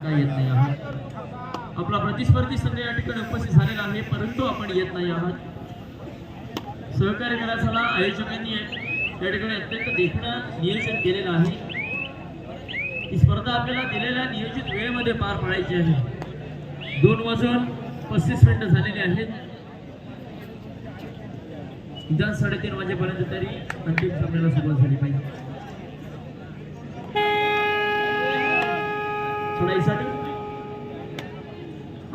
येत नाही आहात. आपला प्रतिस्पर्धी संघ या ठिकाणी उपस्थित झालेला आहे परंतु आपण येत नाही आहात. सहकार्य करायला आयोजकांनी या ठिकाणी अत्यंत देखणं नियोजन केलेलं आहे. ही स्पर्धा आपल्याला दिलेल्या नियोजित वेळेमध्ये पार पाडायची आहे. दोन वाजून पस्तीस मिनिटं झालेली आहेत. उद्या साडेतीन वाजेपर्यंत तरी अंतिम सामन्याला सुरुवात झाली पाहिजे. सोडाईसाठी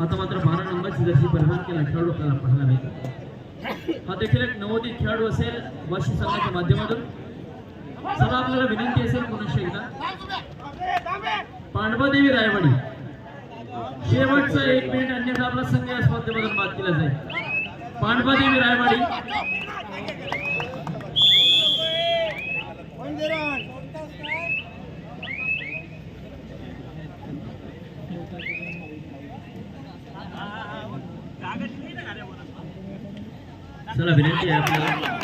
आता मात्र बारा नंबरची जशी परिधान केला. खेळाडू आपल्याला पाहायला मिळतो. हा देखील एक नवोदित खेळाडू असेल वाशी संघाच्या माध्यमातून. सदा आपल्याला विनंती असेल पुनश्च एकदा? पांडवादेवी रायवाडी. शेवटचा एक मिनिट अन्यथा आपला संघ या स्पर्धेमधून बाद केला जाईल. पांडवादेवी रायवाडी. चला विनंती आहे आपल्याला.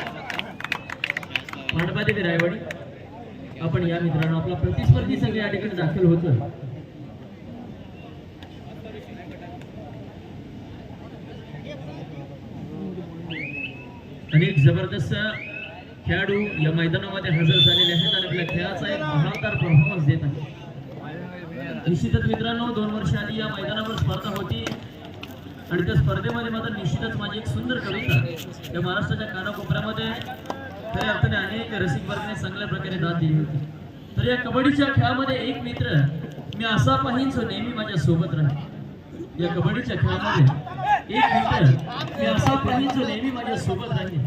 पांडवादेवी रायवाडी. आपण या मित्रांनो आपला प्रतिस्पर्धी संघ या ठिकाणी दाखल होतो अनेक जबरदस्त खेळाडू या मैदानामध्ये हजर झालेले आहेत आणि आपल्या खेळाचा एक बहारदार परफॉर्मन्स देत आहे निश्चितच मित्रांनो दोन वर्ष आधी या मैदानावर स्पर्धा होती. आणि त्या स्पर्धेमध्ये माझा निश्चितच माझी एक सुंदर कविता त्या महाराष्ट्राच्या कानाकोपऱ्यामध्ये खऱ्या अर्थाने अनेक रसिक वर्गाने चांगल्या प्रकारे दाद दिली होती. तर या कबड्डीच्या खेळामध्ये एक मित्र मी असा पाहिन जो नेहमी माझ्या सोबत राहील. या कबड्डीच्या खेळामध्ये एक मित्र मी असा पाहिन जो नेहमी माझ्या सोबत राहील.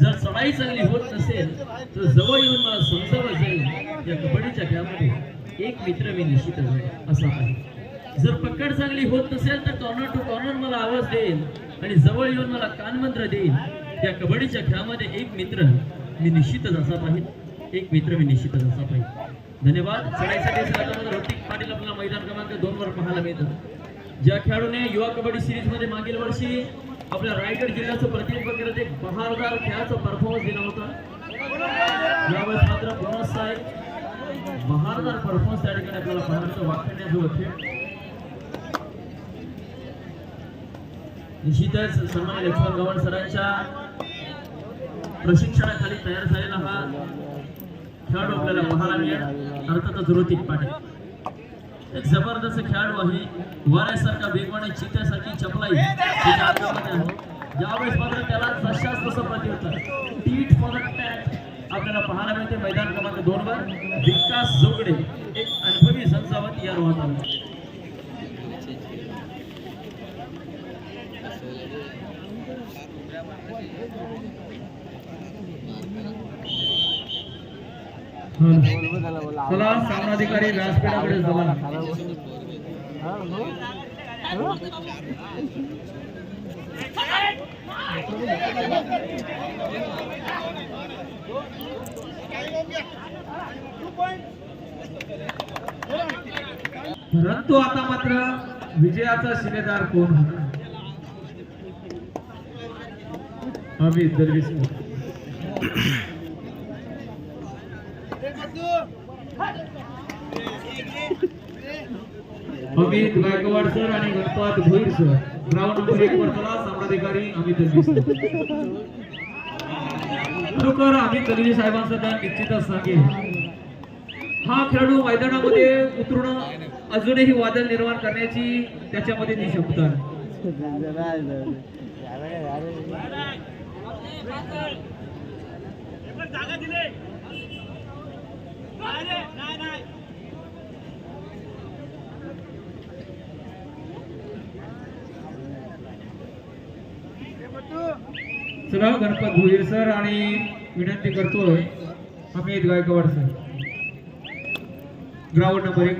जर चढाई चांगली होत नसेल तर जवळ येऊन मला समजावं जाईल. या कबड्डीच्या खेळामध्ये एक मित्र मी निश्चितच असा पाहिजे जर पकड चांगली होत नसेल तर कॉर्नर टू कॉर्नर मला आवाज देईल आणि जवळ येऊन मला कानमंत्र देईल. त्या कबड्डीच्या खेळामध्ये एक मित्र मी निश्चितच असा पाहिजे एक मित्र मी निश्चितच असा पाहिजे धन्यवाद. चढाईसाठी सराजामध्ये पाटील आपल्याला मैदान क्रमांक दोन वर पाहायला मिळतं. ज्या खेळाडूने युवा कबड्डी सिरीजमध्ये मागील वर्षी आपल्या रायगड जिल्ह्याचं प्रतिनिधित्व करत एक बहारदार खेळाचा परफॉर्मन्स दिला होता. यावेळेस मात्र बोनस साहेब बहारदार परफॉर्मन्स त्या ठिकाणी आपल्याला पाहण्याचं वाखण्याजोगं खेळ. निश्चितच सन्मान लक्ष्मण गव्हाण सरांच्या प्रशिक्षणाखाली तयार झालेला हा खेळाडू आपल्याला पाहायला मिळेल. अर्थातच ऋतिक पाटील. एक जबरदस्त खेळाडू आहे. वाऱ्यासारखा वेगवान चित्यासारखी चपलाई ज्यावेळेस मात्र त्याला जशाच तसं प्रत्युत्तर टीट फॉर टॅट आपल्याला पाहायला मिळते. मैदान क्रमांक दोन वर विकास जोगडे. एक अनुभवी संसावत या रोहात आला. चला सामनाधिकारी व्यासपीठाकडे जमा परंतु आता मात्र विजयाचा शिलेदार कोण होता अमित दरवेश अमित गायकवाड सर आणि Ganpat Bhoir sir. Ground number एक वर चला सामनाधिकारी अमित खरोखर अमित दलवी साहेबांचं त्या निश्चितच सांगेल हा खेळाडू मैदानामध्ये उतरून अजूनही वादळ निर्माण करण्याची त्याच्यामध्ये चला गणपत भोईर सर आणि विनंती करतोय Amit Gaikwad sir. Ground number एक.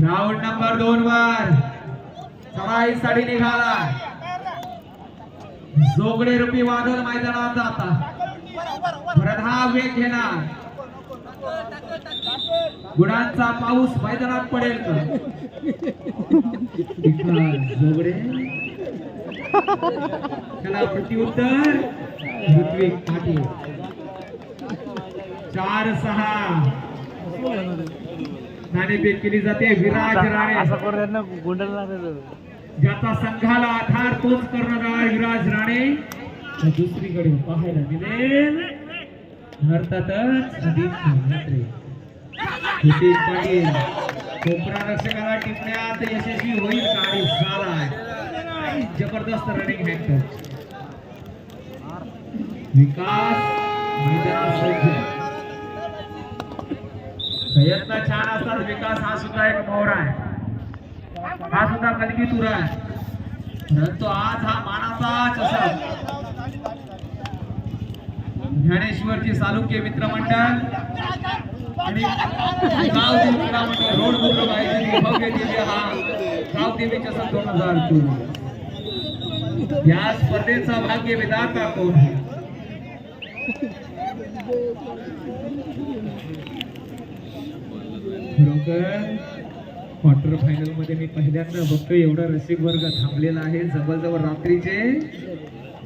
ग्राउंड नंबर दोन वर. चढाईसाठी निघाला. जोगडे रुपी वादळ मैदानात जाता. प्रधा वेग घेणार. गुणांचा पाऊस मैदानात पडेल का? जोगडे. त्याला प्रत्युत्तर ऋत्विक पाटील. चार सहा. नाणेफेक केली जाते. विराज राणे. असं करू त्यांना गुंडल ज्याचा संघाला आधार तोच कर्णधार युवराज राणे. दुसरीकडे पाहायला मिळेल. भारतातच अधिक नितीन पाटील कोपरा रक्षकाला टिपण्यात यशस्वी होईल का आणि झाला जबरदस्त रनिंग हॅक्टर विकास प्रयत्न छान असतात. विकास हा सुद्धा एक मोहरा आहे. हा कलगी तुरा. आहे परंतु आज हा मानाचा चषक. ज्ञानेश्वरची सालुक्य मित्रमंडळ. आणि मंडळ रोड भव्य दिव्य हा चषक दोन हजार चोवीस. या स्पर्धेचा भाग्य विधाता कोण खरोखर क्वार्टर फायनलमध्ये मी पहिल्यांदा बघतो एवढा रसिक वर्ग थांबलेला आहे. जवळजवळ रात्रीचे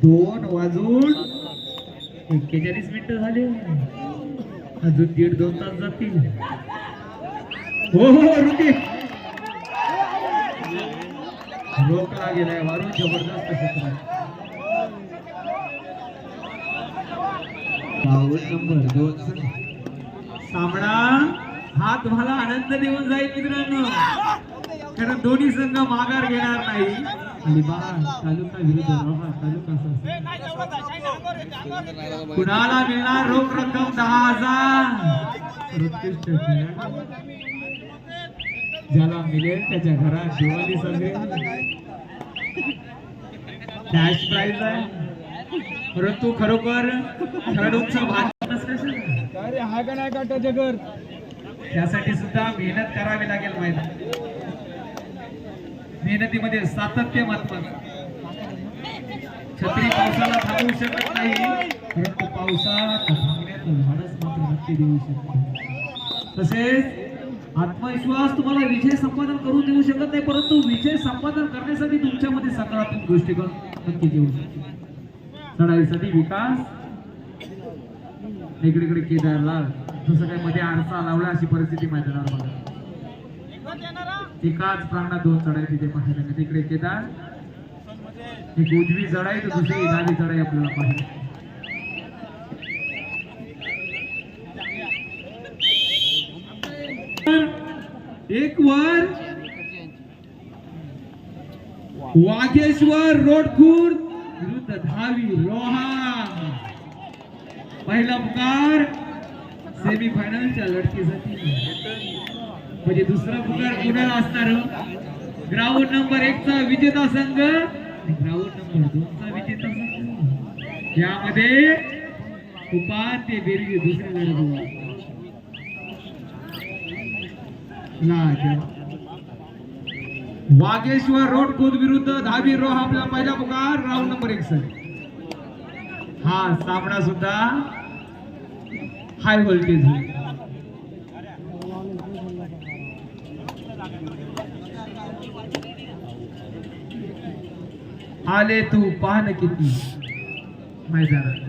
दोन वाजून एक्केचाळीस मिनिटं झाले. अजून दीड दोन तास जातील. हो हो, हो ऋतिक रोखला गेलाय? वारून जबरदस्त क्षेत्र नंबर दोन सामना. हा तुम्हाला आनंद देऊन जाईल मित्रांनो. कारण दोन्ही संघ माघार घेणार नाही. तालुका विरुद्ध कुणाला मिळणार रोख रक्कम? दहा हजार. ज्याला मिळेल त्याच्या घरात दिवाळी सगळे. कॅश प्राइज आहे. परंतु खरोखर खेळाडूंचा भाग हा का नाही काटायचं घर? त्यासाठी सुद्धा मेहनत करावी लागेल माहिती मेहनतीमध्ये सातत्य महत्वाचं छत्री पावसाला थांबवू शकत नाही परंतु पावसाला थांबण्याचं धाडस मात्र नक्की देऊ शकतो. तसेच आत्मविश्वास तुम्हाला विजय संपादन करून देऊ शकत नाही परंतु विजय संपादन करण्यासाठी तुमच्यामध्ये सकारात्मक दृष्टिकोन नक्की देऊ शकतो. चढाईसाठी विकास. इकडे इकडे केदारला जसं काही मध्ये आरसा लावला अशी परिस्थिती मैदानावर बघा. एकाच प्रांगणात दोन चढाई तिथे पाहायला मिळते. इकडे केदार. एक उजवी चढाई तर दुसरी डावी चढाई आपल्याला पाहिजे एक वर वाघेश्वर रोडखूर विरुद्ध धावी रोहा. पहिला पुकार. सेमी फायनलच्या लढतीसाठी. म्हणजे दुसरा पुकार कुणाला असणार हो. ग्राउंड नंबर एक चा विजेता संघ ग्राउंड नंबर दोन चा विजेता संघ. यामध्ये उपांत्य बेरगी दुसरी लढत होईल. वागेश्वर रोड खुद विरुद्ध दहावी रो आपला पहिला पुकार राऊंड नंबर एक सर हा सामना सुद्धा हाय व्होल्टेज होईल आले तू पाहन किती. मैदानात.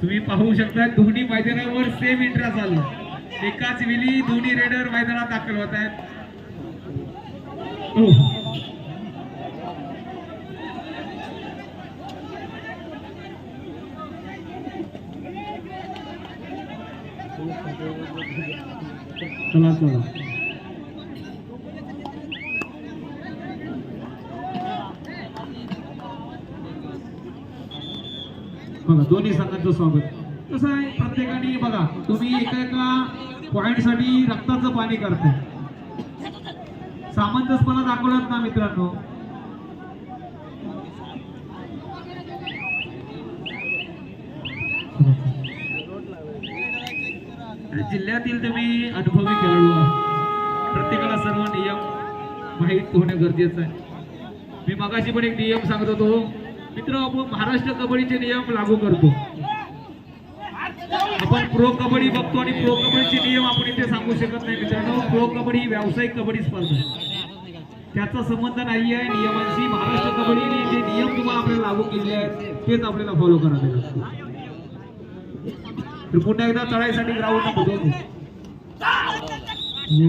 तुम्ही पाहू शकता दोन्ही मैदानावर सेम इंटरेस्ट आला. एकाच वेळी दोन्ही रेडर मैदानात दाखल होत आहेत. चला चला. बघा दोन्ही संघांचं स्वागत. कसं आहे? प्रत्येकाने बघा तुम्ही एका एका पॉइंटसाठी रक्ताचं पाणी करता सामंजस्यपणा दाखवलात ना मित्रांनो. आणि जिल्ह्यातील तुम्ही अनुभवी खेळाडू प्रत्येकाला सर्व नियम माहीत होणं गरजेचं आहे. मी मगाशी पण एक नियम सांगत होतो. मित्र आपण महाराष्ट्र कबड्डीचे नियम लागू करतो. आपण प्रो कबड्डी बघतो आणि प्रो कबड्डीचे नियम आपण इथे सांगू शकत नाही मित्रांनो. प्रो कबड्डी ही व्यावसायिक कबड्डी स्पर्धा आहे. त्याचा संबंध नाही आहे नियमांशी महाराष्ट्र कबड्डीने जे नियम तुम्हाला आपल्याला लागू केले आहेत तेच आपल्याला फॉलो करावे लागतात तर पुन्हा एकदा चढाईसाठी ग्राउंड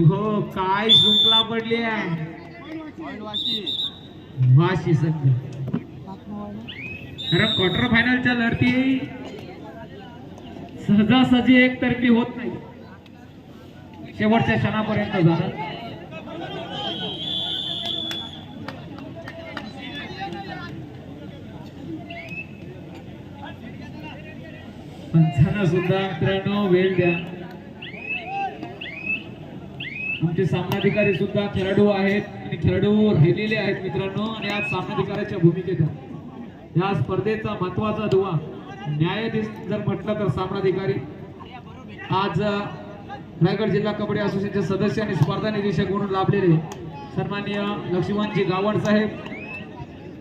हो काय शृंखला पडली आहे. वाशी सध्या कारण क्वार्टर फायनलच्या लढती सहजासहजी एकतर्फी होत नाही शेवटच्या क्षणापर्यंत झालं. पंचांना सुद्धा मित्रांनो वेळ द्या. आमचे सामनाधिकारी सुद्धा खेळाडू आहेत आणि खेळाडू राहिलेले आहेत मित्रांनो आणि आज सामनाधिकाऱ्याच्या भूमिकेत या स्पर्धेचा महत्त्वाचा दुवा न्यायाधीश जर म्हटलं तर सामनाधिकारी आज रायगड जिल्हा कबड्डी असोसिएशनचे सदस्य आणि स्पर्धा निरीक्षक म्हणून लाभलेले सन्मान्य लक्ष्मणजी गावड साहेब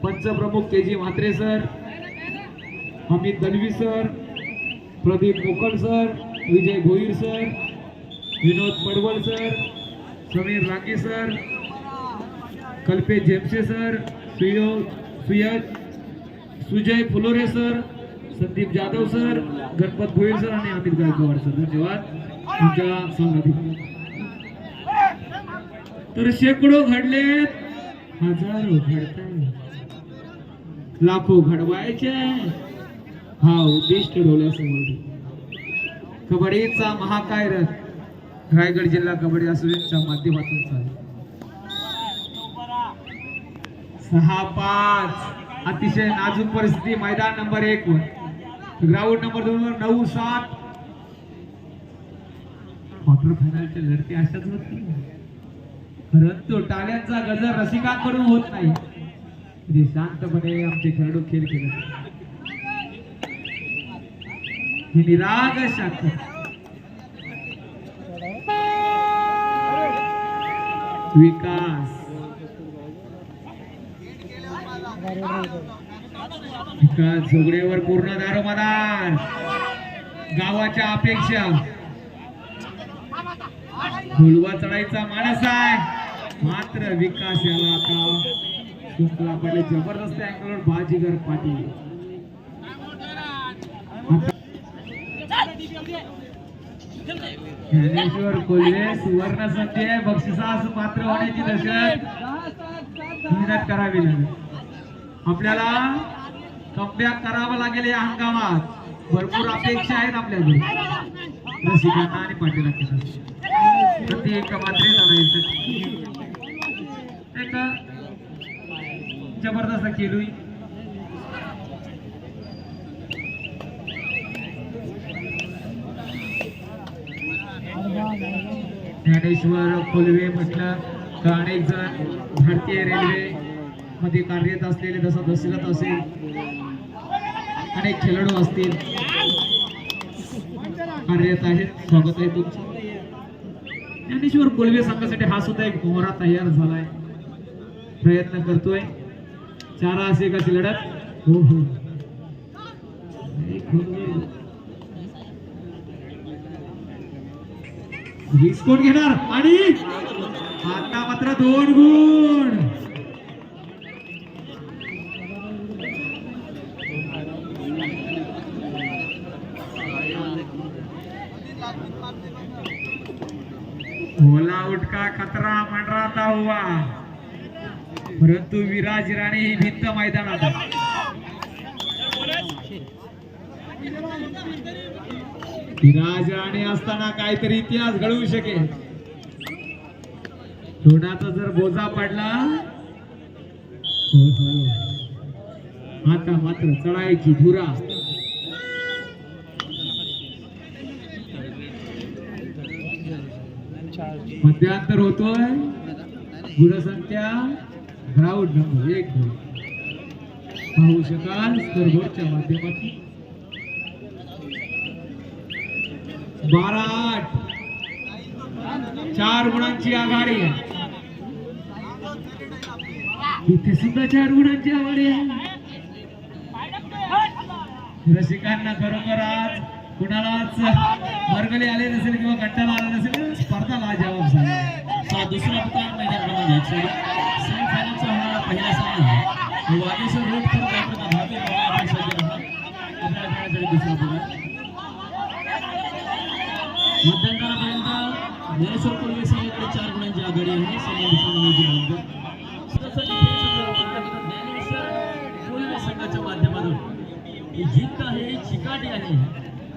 पंचप्रमुख K G Mhatre sir Amit Dalvi sir Pradeep Mokal sir Vijay Bhoir sir Vinod Padval sir Sameer Rake sir Kalpesh Zepse sir सुयो Suyaj Sujay Phulore sir Sandeep Jadhav sir Ganpat Bhoir sir आणि Amit Gaikwad sir. धन्यवाद. तुमच्या संघातील तर शेकडो घडलेत. हजारो घडताय लाखो घडवायचे. हा उद्देश ठरवल्यासमोर. कबड्डीचा महाकाय रथ. रायगड जिल्हा कबड्डी असोसिएशनच्या माध्यमातून चालू. सहा पाच. अतिशय नाजूक परिस्थिती. मैदान नंबर एक वर. ग्राउंड नंबर दोन वर नऊ सात. क्वार्टर फायनलच्या लढती अशाच होती परंतु टाळ्यांचा गजर रसिकांकडून होत नाही. म्हणजे शांतपणे आमचे खेळाडू खेळ केले ही निराग शांत. विकास विकास झोगडेवर पूर्ण दारोमदार गावाच्या अपेक्षा. फुलवा चढायचा माणस आहे. मात्र विकास याला आता शृंखला पडले जबरदस्त अँगलवर बाजीगर पाटील. ज्ञानेश्वर कोल्हे सुवर्ण संधी आहे. बक्षिसास पात्र होण्याची दशक मेहनत करावी लागेल. आपल्याला कमबॅक करावं लागेल या हंगामात. भरपूर अपेक्षा आहेत आपल्याकडे. रसिकांना आणि पाटीलांना प्रति एक मात्रे एक जबरदस्त केलोय ज्ञानेश्वर फुलवे म्हटलं का अनेक जण भारतीय रेल्वे. मध्ये कार्यरत असलेले जसं दशरथ असेल अनेक खेळाडू असतील. कार्यरत आहेत. स्वागत आहे तुमचं. ज्ञानेश्वर कोलवे संघासाठी हा सुद्धा एक मोहरा तयार झालाय. प्रयत्न करतोय. चारा असे कशी लढत? हो हो. एक म्हणजे वीस कोण घेणार आणि आता मात्र दोन गुण. ओला खतरा मंडराता हुआ. परंतु विराज राणे ही भिंत मैदानात विराज राणे असताना काहीतरी इतिहास घडवू शकेल. तोंडाचा जर बोजा पडला हो, हो. आता मात्र चढायची धुरा. मध्यांतर होतोय. गुणसंख्या ग्राउंड नंबर एक दोन. पाहू शकाल स्कोरबोर्डच्या माध्यमातून. बारा आठ. चार गुणांची आघाडी आहे. इथे सुद्धा चार गुणांची आघाडी आहे. रसिकांना खरोखर आज कुणालाच वर्गले आले नसेल किंवा कंटाळा आला नसेल स्पर्धा लाजवाब झाला सात दुसरा पुकार मैदानामध्ये सेमीफायनलचा हा पहिला सामना आहे. वागेश्वर रोड करून वापरता दहावी आपण सज्ज आहात आपल्याला खेळासाठी दुसरा पुकार मध्यंतरापर्यंत ज्ञानेश्वर पूर्वी संघाकडे चार गुणांची आघाडी आहे. संबंधित नंतर सदस्य ज्ञानेश्वर कोळवे संघाच्या माध्यमातून. ही जिंक आहे चिकाटी आहे.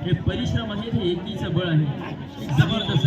हे परिश्रम आहे हे एकीचं बळ आहे. जबरदस्त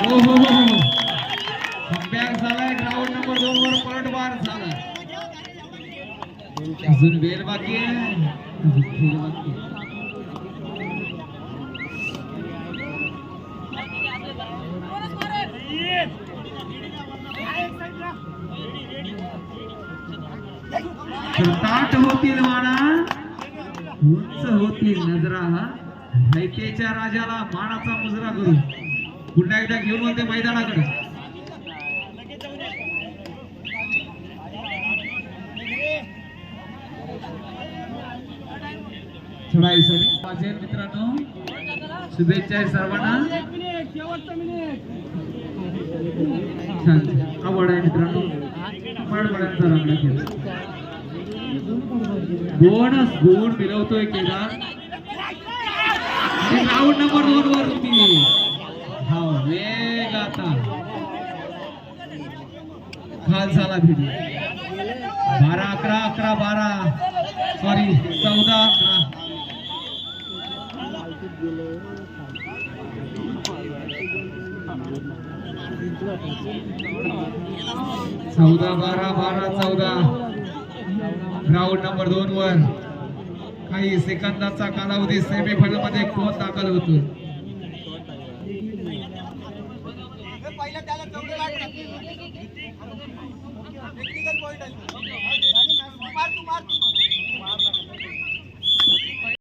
हो हो हो हो Comeback झालाय. नंबर दोन वर झाला अजून वेळ बाकी आहे. बाकी ताट होतील माना उंच होतील नजरा हैतेच्या राजाला मानाचा मुजरा करू. पुन्हा एकदा घेऊन वळते मैदानाकडे. माझे मित्रांनो शुभेच्छा आहे सर्वांना. छान. आवड आहे मित्रांनो. गोडच गोड मिळवतोय केदार. राऊंड नंबर दोन वर होती हा वेग आता. खाल झाला भिडी बारा अकरा अकरा बारा. सॉरी चौदा अकरा. चौदा बारा बारा चौदा. ग्राउंड नंबर दोन वर. काही सेकंदाचा कालावधी सेमीफायनलमध्ये कोण दाखल होतो